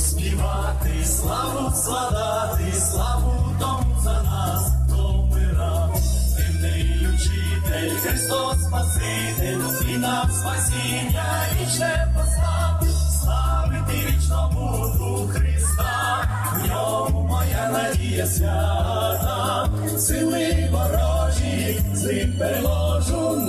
співати, славу складати, славу тому за нас, хто вмирав, земний учитель, Христос Спаситель, і нам спасіння вічне постав, славити вічно буду Христа, в ньому моя надія свята, сили ворожі, з ним переможу.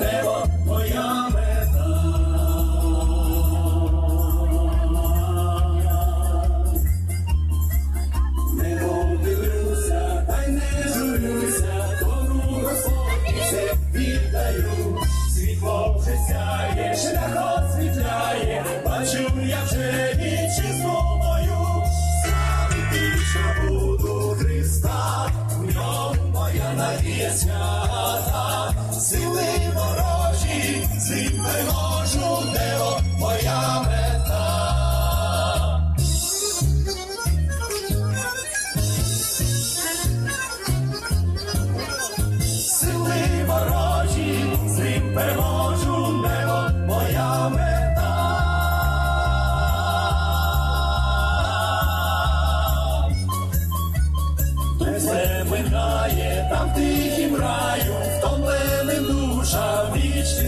Бачу я вже вітчизну мою. Христа, в ньому моя надія. Свята, сили ворожі, злим переможу, небо моя сили ворожі, переможу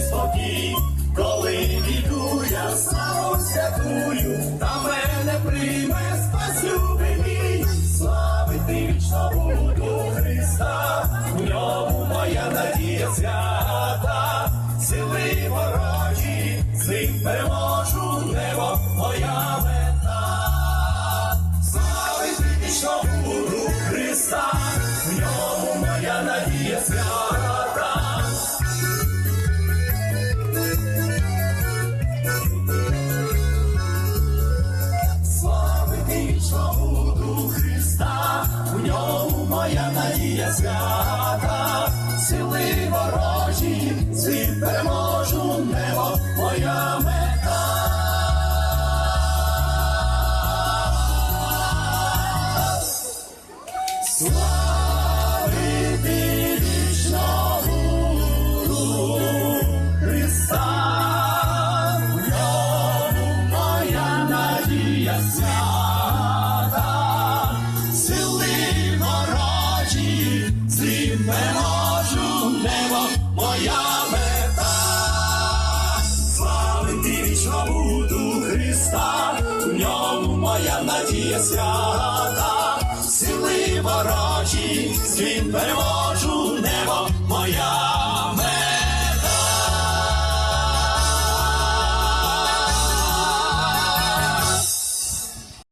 спокій. Коли піду я славу святую, та мене прийме спас любимий. Славити вічно буду Христа, в ньому моя надія свята, сили ворожі, злим переможу небо, моя мета. Славити вічно Буду Христа, в ньому моя надія свята, моя надія свята, сили ворожі, світ перевожу небо моя.